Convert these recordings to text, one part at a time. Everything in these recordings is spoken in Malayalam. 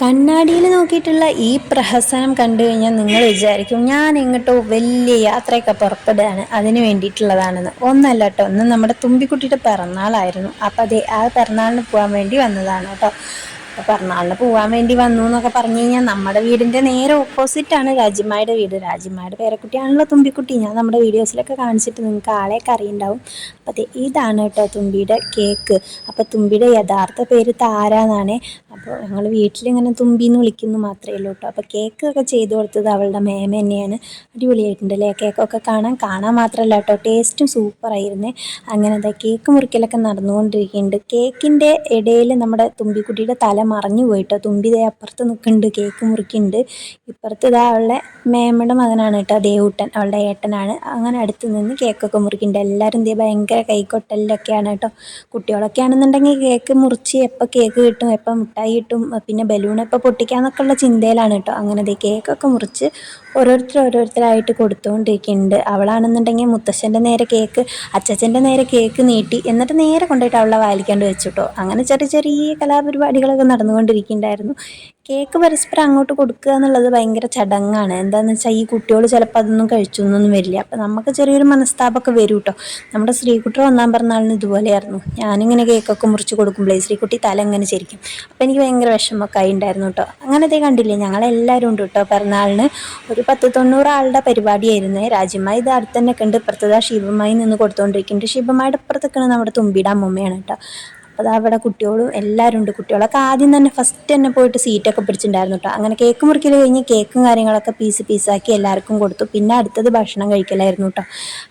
കണ്ണാടിയിൽ നോക്കിയിട്ടുള്ള ഈ പ്രഹസനം കണ്ടു കഴിഞ്ഞാൽ നിങ്ങൾ വിചാരിക്കും ഞാൻ എങ്ങോട്ടോ വലിയ യാത്രയൊക്കെ പുറപ്പെടുകയാണ് അതിന് വേണ്ടിയിട്ടുള്ളതാണെന്ന്. ഒന്നല്ല കേട്ടോ ഒന്ന് നമ്മുടെ തുമ്പിക്കുട്ടിയുടെ പിറന്നാളായിരുന്നു. അപ്പം അതെ ആ പിറന്നാളിന് പോകാൻ വേണ്ടി വന്നതാണ് കേട്ടോ. പിറന്നാളിന് പോകാൻ വേണ്ടി വന്നു എന്നൊക്കെ പറഞ്ഞു കഴിഞ്ഞാൽ നമ്മുടെ വീടിന്റെ നേരെ ഓപ്പോസിറ്റാണ് രാജിമായുടെ വീട്. രാജിമായുടെ പേരക്കുട്ടിയാണല്ലോ തുമ്പിക്കുട്ടി. ഞാൻ നമ്മുടെ വീഡിയോസിലൊക്കെ കാണിച്ചിട്ട് നിങ്ങൾക്ക് ആളെയൊക്കെ അറിയുണ്ടാവും അപ്പോൾ അതെ ഇതാണ് കേട്ടോ തുമ്പിയുടെ കേക്ക്. അപ്പോൾ തുമ്പിയുടെ യഥാർത്ഥ പേര് താര എന്നാണ്. അപ്പോൾ ഞങ്ങൾ വീട്ടിലിങ്ങനെ തുമ്പി എന്ന് വിളിക്കുന്നു മാത്രമേ ഉള്ളൂ കേട്ടോ. അപ്പോൾ കേക്കൊക്കെ ചെയ്തു കൊടുത്തത് അവളുടെ മേമ തന്നെയാണ്. അടിപൊളിയായിട്ടുണ്ടല്ലേ കേക്കൊക്കെ കാണാൻ? കാണാൻ മാത്രമല്ല കേട്ടോ. ടേസ്റ്റും സൂപ്പറായിരുന്നേ അങ്ങനെ എന്താ കേക്ക് മുറിക്കലൊക്കെ നടന്നുകൊണ്ടിരിക്കുന്നുണ്ട്. കേക്കിന്റെ ഇടയിൽ നമ്മുടെ തുമ്പിക്കുട്ടിയുടെ തല മറഞ്ഞു പോയിട്ടോ. തുമ്പി ദേ അപ്പുറത്ത് നിൽക്കുന്നുണ്ട് കേക്ക് മുറിക്കുന്നുണ്ട്. ഇപ്പുറത്ത് ഇതാ അവളുടെ മേമയുടെ മകനാണ് കേട്ടോ ദേവൂട്ടൻ അവളുടെ ഏട്ടനാണ്. അങ്ങനെ അടുത്ത് നിന്ന് കേക്കൊക്കെ മുറിക്കുന്നുണ്ട്. എല്ലാവരും ദേ ഭയങ്കര കൈക്കൊട്ടലിലൊക്കെയാണ് കേട്ടോ. കുട്ടികളൊക്കെ ആണെന്നുണ്ടെങ്കിൽ കേക്ക് മുറിച്ച് എപ്പോൾ കേക്ക് കിട്ടും എപ്പോൾ മിഠായി കിട്ടും പിന്നെ ബലൂൺ എപ്പോൾ പൊട്ടിക്കാന്നൊക്കെ ഉള്ള ചിന്തയിലാണ് കേട്ടോ. അങ്ങനെ ദേ കേക്കൊക്കെ മുറിച്ച് ഓരോരുത്തർ ഓരോരുത്തരായിട്ട് കൊടുത്തുകൊണ്ടിരിക്കുന്നുണ്ട് അവളാണെന്നുണ്ടെങ്കിൽ മുത്തശ്ശന്റെ നേരെ കേക്ക് അച്ചച്ചന്റെ നേരെ കേക്ക് നീട്ടി എന്നിട്ട് നേരെ കൊണ്ടുപോയിട്ട് അവളെ വായിക്കാണ്ട് വെച്ചു കേട്ടോ. അങ്ങനെ ചെറിയ ചെറിയ കലാപരിപാടികളൊക്കെ നടന്നുകൊണ്ടിരിക്കുന്നുണ്ടായിരുന്നു കേക്ക് പരസ്പരം അങ്ങോട്ട് കൊടുക്കുക എന്നുള്ളത് ഭയങ്കര ചടങ്ങാണ്. എന്താണെന്ന് വെച്ചാൽ ഈ കുട്ടികൾ ചിലപ്പോൾ അതൊന്നും കഴിച്ചൊന്നും വരില്ല. അപ്പം നമുക്ക് ചെറിയൊരു മനസ്താപമൊക്കെ വരും കേട്ടോ നമ്മുടെ ശ്രീകുട്ടി ഒന്നാം പിറന്നാളിന് ഇതുപോലെയായിരുന്നു. ഞാനിങ്ങനെ കേക്കൊക്കെ മുറിച്ച് കൊടുക്കുമ്പോഴേ ശ്രീകുട്ടി തല ഇങ്ങനെ ശരിക്കും അപ്പം എനിക്ക് ഭയങ്കര വിഷമമൊക്കെ ആയി ഉണ്ടായിരുന്നു കേട്ടോ അങ്ങനത്തെ കണ്ടില്ലേ ഞങ്ങളെല്ലാവരും ഉണ്ട് കേട്ടോ പിറന്നാളിന് ഒരു പത്ത് തൊണ്ണൂറ് ആളുടെ പരിപാടിയായിരുന്നു. രാജ്യമായി ഇത് അടുത്ത് തന്നെ ഉണ്ട്. ഇപ്പുറത്തത് ശിവമായി നിന്ന് കൊടുത്തുകൊണ്ടിരിക്കുന്നുണ്ട് ശിവമായുടെ ഇപ്പുറത്തൊക്കെയാണ് നമ്മുടെ തുമ്പിയുടെ അമ്മമ്മയാണ് കേട്ടോ അപ്പോൾ അവിടെ കുട്ടികളും എല്ലാവരും ഉണ്ട് കുട്ടികളൊക്കെ ആദ്യം തന്നെ ഫസ്റ്റ് തന്നെ പോയിട്ട് സീറ്റൊക്കെ പിടിച്ചിട്ടുണ്ടായിരുന്നു കേട്ടോ അങ്ങനെ കേക്ക് മുറിക്കൽ കഴിഞ്ഞ് കേക്കും കാര്യങ്ങളൊക്കെ പീസ് പീസാക്കി എല്ലാവർക്കും കൊടുത്തു. പിന്നെ അടുത്തത് ഭക്ഷണം കഴിക്കലായിരുന്നു കേട്ടോ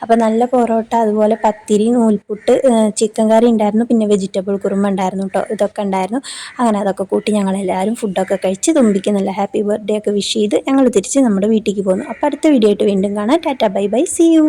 അപ്പോൾ നല്ല പൊറോട്ട അതുപോലെ പത്തിരി നൂൽപുട്ട് ചിക്കൻ കറി ഉണ്ടായിരുന്നു. പിന്നെ വെജിറ്റബിൾ കുറുമ ഉണ്ടായിരുന്നു കേട്ടോ ഇതൊക്കെ ഉണ്ടായിരുന്നു. അങ്ങനെ അതൊക്കെ കൂട്ടി ഞങ്ങളെല്ലാവരും ഫുഡൊക്കെ കഴിച്ച് നല്ല ഹാപ്പി ബർത്ത്ഡേ ഒക്കെ വിഷ് ചെയ്ത് ഞങ്ങൾ തിരിച്ച് നമ്മുടെ വീട്ടിലേക്ക് പോകുന്നു അപ്പോൾ അടുത്ത വീഡിയോ ആയിട്ട് വീണ്ടും കാണാം. Tata bye bye see you